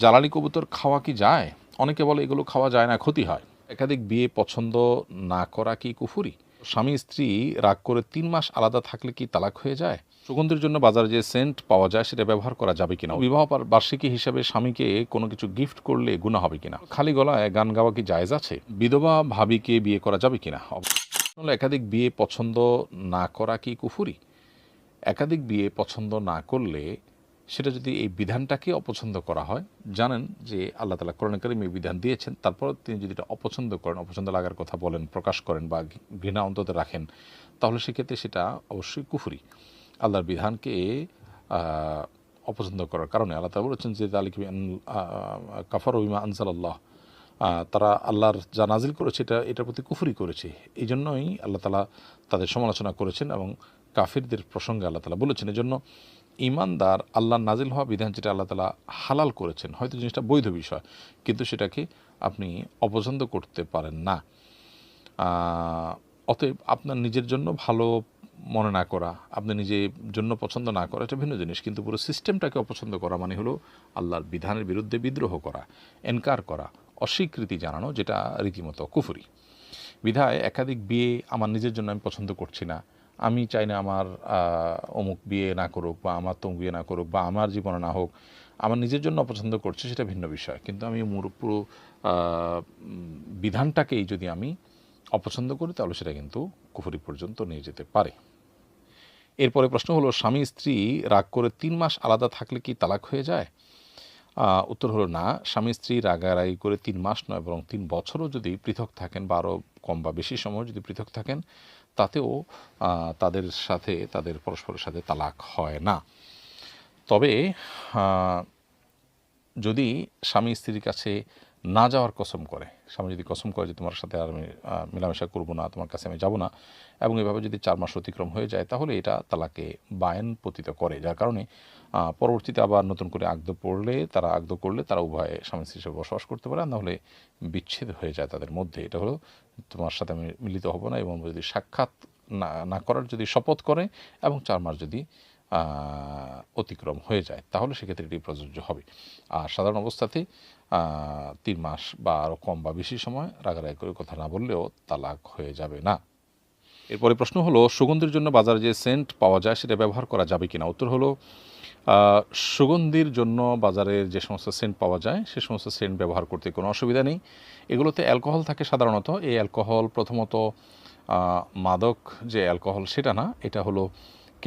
জ্বালানি কবুতর খাওয়া কি যায়? অনেকে বলে এগুলো খাওয়া যায় না, ক্ষতি হয়। একাধিক বিয়ে পছন্দ না করা কি কুফুরি? স্বামী, স্ত্রী রাগ করে তিন মাস আলাদা থাকলে কি তালাক হয়ে যায়? সুগন্ধির জন্য বাজারে যে সেন্ট পাওয়া যায়, সেটা ব্যবহার করা যাবে কিনা? বিবাহ বার্ষিকী হিসাবে স্বামীকে কোনো কিছু গিফট করলে গুণা হবে কিনা? খালি গলায় গান গাওয়া কি জায়েজ আছে? বিধবা ভাবিকে বিয়ে করা যাবে কিনা? একাধিক বিয়ে পছন্দ না করা কি কুফুরি? একাধিক বিয়ে পছন্দ না করলে সেটা যদি এই বিধানটাকে অপছন্দ করা হয়, জানেন যে আল্লাহ তালা কোরআন কারিম এই বিধান দিয়েছেন, তারপর তিনি যদি এটা অপছন্দ করেন, অপছন্দ লাগার কথা বলেন, প্রকাশ করেন বা ঘৃণা অন্তত রাখেন, তাহলে সেক্ষেত্রে সেটা অবশ্যই কুফুরি। আল্লাহর বিধানকে অপছন্দ করার কারণে আল্লাহ তালা বলেছেন যে আলিক কাফার ইমা আনসাল আল্লাহ তারা আল্লাহর যা নাজিল করেছে এটা, এটার প্রতি কুফুরি করেছে। এই জন্যই আল্লাহ তালা তাদের সমালোচনা করেছেন এবং কাফিরদের প্রসঙ্গে আল্লাহ তালা বলেছেন, এজন্য ইমানদার আল্লাহর নাজিল হওয়া বিধান যেটা আল্লাহ তালা হালাল করেছেন, হয়তো জিনিসটা বৈধ বিষয়, কিন্তু সেটাকে আপনি অপছন্দ করতে পারেন না। অতএব আপনার নিজের জন্য ভালো মনে না করা, আপনি নিজের জন্য পছন্দ না করা, এটা ভিন্ন জিনিস, কিন্তু পুরো সিস্টেমটাকে অপছন্দ করা মানে হলো আল্লাহর বিধানের বিরুদ্ধে বিদ্রোহ করা, এনকার করা, অস্বীকৃতি জানানো, যেটা রীতিমতো কুফুরি। বিধায় একাধিক বিয়ে আমার নিজের জন্য আমি পছন্দ করছি না আমি চাই না আমার অমুক বিয়ে না করুক বা আমার তমুক বিয়ে না করুক বা আমার জীবনে না হোক, আমার নিজের জন্য অপছন্দ করছে সেটা ভিন্ন বিষয়। কিন্তু আমি পুরো বিধানটাকেই যদি আমি অপছন্দ করি, তাহলে সেটা কিন্তু কুফুরি পর্যন্ত নিয়ে যেতে পারে। এরপরে প্রশ্ন হলো স্বামী স্ত্রী রাগ করে তিন মাস আলাদা থাকলে কি তালাক হয়ে যায়? উত্তর হলো না। স্বামী স্ত্রী রাগারাগি করে তিন মাস নয়, বরং তিন বছরও যদি পৃথক থাকেন বা আরও কম বা বেশি সময় যদি পৃথক থাকেন, তাতেও তাদের সাথে, তাদের পরস্পরের সাথে তালাক হয় না। তবে যদি স্বামী স্ত্রীর কাছে না যাওয়ার কসম করে। স্বামী যদি কসম করে যে তোমার সাথে আর আমি মেলামেশা করব না, তোমার কাছে আমি যাব না, এবং এভাবে যদি চার মাস অতিক্রম হয়ে যায়, তাহলে এটা তালাকে বায়ন পতিত করে, যার কারণে পরবর্তীতে আবার নতুন করে আগদ পড়লে, তারা আগদ করলে তারা উভয়ে স্বামী স্ত্রী বসবাস করতে পারে নাহলে বিচ্ছেদ হয়ে যায় তাদের মধ্যে। এটা হলো তোমার সাথে আমি মিলিত হব না এবং যদি সাক্ষাৎ না না করার যদি শপথ করে, এবং চার মাস যদি অতিক্রম হয়ে যায়, তাহলে সেক্ষেত্রে এটি প্রযোজ্য হবে। আর সাধারণ অবস্থাতে তিন মাস বা আরও কম বা বেশি সময় রাগারাগি করে কথা না বললেও তালাক হয়ে যাবে না। এরপরে প্রশ্ন হলো, সুগন্ধির জন্য বাজারে যে সেন্ট পাওয়া যায় সেটা ব্যবহার করা যাবে কিনা? উত্তর হলো সুগন্ধির জন্য বাজারে যে সমস্ত সেন্ট পাওয়া যায়, সে সমস্ত সেন্ট ব্যবহার করতে কোনো অসুবিধা নেই। এগুলোতে অ্যালকোহল থাকে সাধারণত। এই অ্যালকোহল প্রথমত মাদক যে অ্যালকোহল সেটা না, এটা হলো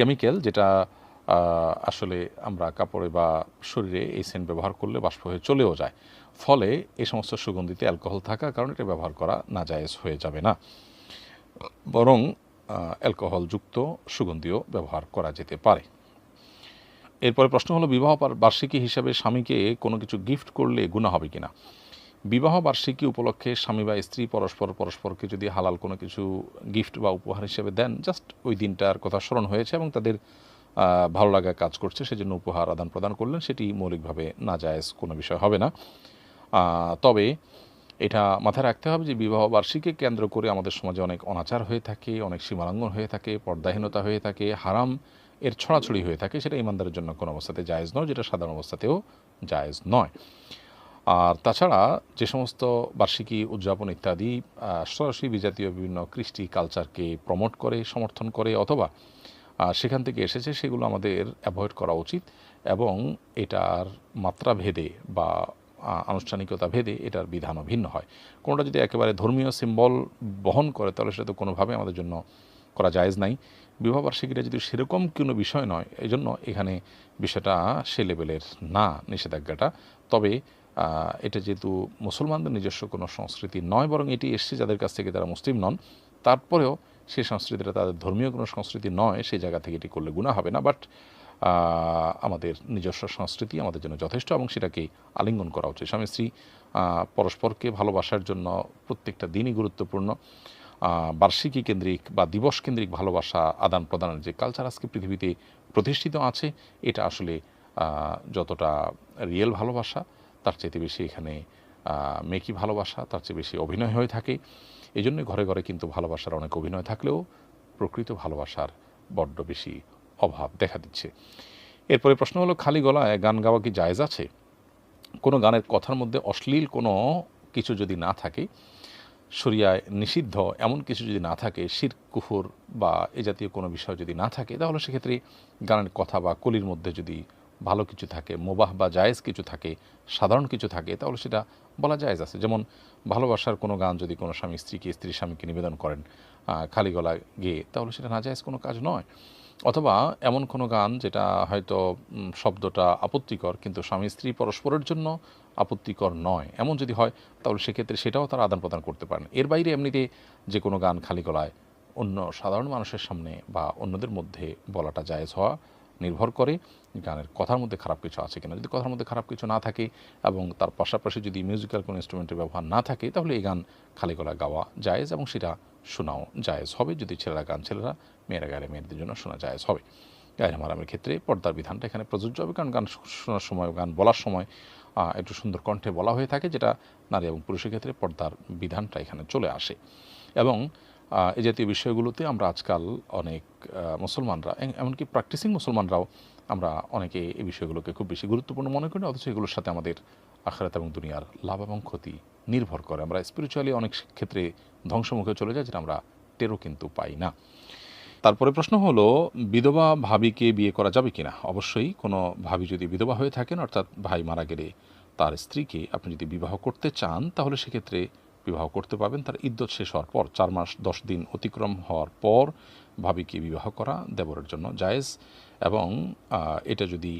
কেমিক্যাল যেটা আসলে আমরা কাপড়ে বা শরীরে এই সেন্ট ব্যবহার করলে বাষ্প হয়ে চলেও যায়। ফলে এই সমস্ত সুগন্ধিতে অ্যালকোহল থাকার কারণে এটা ব্যবহার করা না নাজায়েজ হয়ে যাবে না। বরং অ্যালকোহলযুক্ত সুগন্ধিও ব্যবহার করা যেতে পারে। এরপরে প্রশ্ন হলো, বিবাহ বার্ষিকী হিসাবে স্বামীকে কোনো কিছু গিফট করলে গুণা হবে কিনা? বিবাহ বার্ষিকী উপলক্ষে স্বামী বা স্ত্রী পরস্পর পরস্পরকে যদি হালাল কোনো কিছু গিফট বা উপহার হিসেবে দেন জাস্ট ওই দিনটার কথা স্মরণ হয়েছে এবং তাদের ভালো লাগা কাজ করছে, সেজন্য উপহার আদান প্রদান করলেন, সেটি মৌলিকভাবে নাজায়েজ কোনো বিষয় হবে না। তবে এটা মাথায় রাখতে হবে যে বিবাহ বার্ষিকীকে কেন্দ্র করে আমাদের সমাজে অনেক অনাচার হয়ে থাকে, অনেক সীমালঙ্ঘন হয়ে থাকে, পর্দাহীনতা হয়ে থাকে, হারাম, এর ছড়াছড়ি হয়ে থাকে, সেটা ইমানদারের জন্য কোনো অবস্থাতে জায়েজ নয়, যেটা সাধারণ অবস্থাতেও জায়েজ নয়। আর তাছাড়া যে সমস্ত বার্ষিকী উদযাপন ইত্যাদি সরাসরি বিজাতীয় বিভিন্ন কৃষ্টি কালচারকে প্রমোট করে, সমর্থন করে অথবা সেখান থেকে এসেছে, সেগুলো আমাদের অ্যাভয়েড করা উচিত এবং এটার মাত্রা ভেদে বা আনুষ্ঠানিকতা ভেদে এটার বিধানও ভিন্ন হয়। কোনোটা যদি একেবারে ধর্মীয় সিম্বল বহন করে, তাহলে সেটা তো কোনোভাবে আমাদের জন্য করা জায়েজ নাই। বিবাহ বার্ষিকীটা যদি সেরকম কোনো বিষয় নয় এই জন্য এখানে বিষয়টা সে লেভেলের না নিষেধাজ্ঞাটা। তবে এটা যেহেতু মুসলমানদের নিজস্ব কোনো সংস্কৃতি নয়, বরং এটি এসছে যাদের কাছ থেকে তারা মুসলিম নন, তারপরেও সেই সংস্কৃতিটা তাদের ধর্মীয় কোনো সংস্কৃতি নয়, সেই জায়গা থেকে এটি করলে গুণা হবে না। বাট আমাদের নিজস্ব সংস্কৃতি আমাদের জন্য যথেষ্ট এবং সেটাকে আলিঙ্গন করা উচিত। স্বামী স্ত্রী পরস্পরকে ভালোবাসার জন্য প্রত্যেকটা দিনই গুরুত্বপূর্ণ। বার্ষিকী কেন্দ্রিক বা দিবস কেন্দ্রিক ভালোবাসা আদান প্রদানের যে কালচার আজকে পৃথিবীতে প্রতিষ্ঠিত আছে, এটা আসলে যতটা রিয়েল ভালোবাসা তার চাইতে বেশি এখানে মেকি ভালোবাসা, তার চেয়ে বেশি অভিনয় হয়ে থাকে। এই জন্যই ঘরে ঘরে কিন্তু ভালোবাসার অনেক অভিনয় থাকলেও প্রকৃত ভালোবাসার বড্ড বেশি অভাব দেখা দিচ্ছে। এরপরে প্রশ্ন হলো, খালি গলায় গান গাওয়া কি জায়েজ আছে? কোনো গানের কথার মধ্যে অশ্লীল কোনো কিছু যদি না থাকে শরিয়ায় নিষিদ্ধ এমন কিছু যদি না থাকে, শির, কুফুর বা এ জাতীয় কোনো বিষয় যদি না থাকে, তাহলে সেক্ষেত্রে গানের কথা বা কলির মধ্যে যদি ভালো কিছু থাকে, মোবাহ বা জায়েজ কিছু থাকে, সাধারণ কিছু থাকে, তাহলে সেটা বলা জায়েজ আছে। যেমন ভালোবাসার কোনো গান যদি কোনো স্বামী স্ত্রীকে স্ত্রী স্বামীকে নিবেদন করেন খালি গলা গেয়ে, তাহলে সেটা না জায়েজ কোনো কাজ নয়। অথবা এমন কোনো গান যেটা হয়তো শব্দটা আপত্তিকর, কিন্তু স্বামী স্ত্রী পরস্পরের জন্য আপত্তিকর নয়। এমন যদি হয়, তাহলে সেক্ষেত্রে সেটাও তারা আদান প্রদান করতে পারেন। এর বাইরে এমনিতে যে কোনো গান খালি গলায় অন্য সাধারণ মানুষের সামনে বা অন্যদের মধ্যে বলাটা জায়েজ হওয়া নির্ভর করে গানের কথার মধ্যে খারাপ কিছু আছে কিনা। যদি কথার মধ্যে খারাপ কিছু না থাকে এবং তার পাশাপাশি যদি মিউজিক্যাল কোনো ইনস্ট্রুমেন্টের ব্যবহার না থাকে, তাহলে এই গান খালি গলা গাওয়া জায়েজ এবং সেটা শোনাও জায়েজ হবে। যদি ছেলেরা গান, ছেলেরা মেয়েরা গায়ে, মেয়েদের জন্য শোনা জায়েজ হবে। গায়ে মারামের ক্ষেত্রে পর্দার বিধানটা এখানে প্রযোজ্য হবে। কারণ গান শোনার সময় গান বলার সময় একটু সুন্দর কণ্ঠে বলা হয়ে থাকে, যেটা নারী এবং পুরুষের ক্ষেত্রে পর্দার বিধানটা এখানে চলে আসে। এবং এই জাতীয় বিষয়গুলোতে আমরা আজকাল অনেক মুসলমানরা এমনকি প্র্যাকটিসিং মুসলমানরাও আমরা অনেকে এই বিষয়গুলোকে খুব বেশি গুরুত্বপূর্ণ মনে করি অথচ এগুলোর সাথে আমাদের আখরাত এবং দুনিয়ার লাভ এবং ক্ষতি নির্ভর করে। আমরা স্পিরিচুয়ালি অনেক ক্ষেত্রে ধ্বংসমুখে চলে যায় যেটা আমরা টেরও কিন্তু পাই না। তারপরে প্রশ্ন হলো, বিধবা ভাবিকে বিয়ে করা যাবে কিনা? অবশ্যই কোনো ভাবি যদি বিধবা হয়ে থাকেন, অর্থাৎ ভাই মারা গেলে তার স্ত্রীকে আপনি যদি বিবাহ করতে চান, তাহলে সেক্ষেত্রে বিবাহ করতে পারবেন, তার ইদ্যত শেষ হওয়ার পর, চার মাস দশ দিন অতিক্রম হওয়ার পর ভাবিকে বিবাহ করা দেবরের জন্য জায়েজ এবং এটা যদি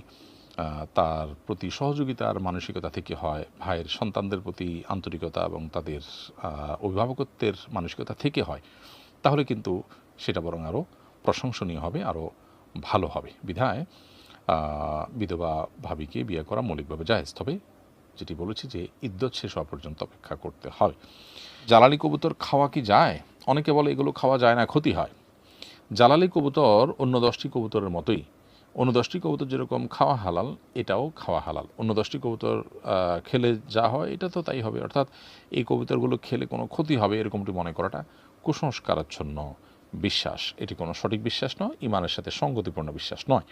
তার প্রতি সহযোগিতার মানসিকতা থেকে হয়, ভাইয়ের সন্তানদের প্রতি আন্তরিকতা এবং তাদের অভিভাবকত্বের মানসিকতা থেকে হয়, তাহলে কিন্তু সেটা বরং আরও প্রশংসনীয় হবে, আরও ভালো হবে। বিধায় বিধবা ভাবিকে বিয়ে করা মৌলিকভাবে জায়েজ। তবে যেটি বলেছি যে ইদ্যত শেষ হওয়া পর্যন্ত অপেক্ষা করতে হয়। জ্বালালি কবুতর খাওয়া কি যায়? অনেকে বলে এগুলো খাওয়া যায় না, ক্ষতি হয়। জ্বালালি কবুতর অন্য দশটি কবুতরের মতোই। অন্য দশটি কবুতর যেরকম খাওয়া হালাল, এটাও খাওয়া হালাল। অন্য দশটি কবুতর খেলে যা হয়, এটা তো তাই হবে। অর্থাৎ এই কবুতরগুলো খেলে কোনো ক্ষতি হবে এরকমটি মনে করাটা কুসংস্কারাচ্ছন্ন বিশ্বাস। এটি কোনো সঠিক বিশ্বাস নয়, ইমানের সাথে সঙ্গতিপূর্ণ বিশ্বাস নয়।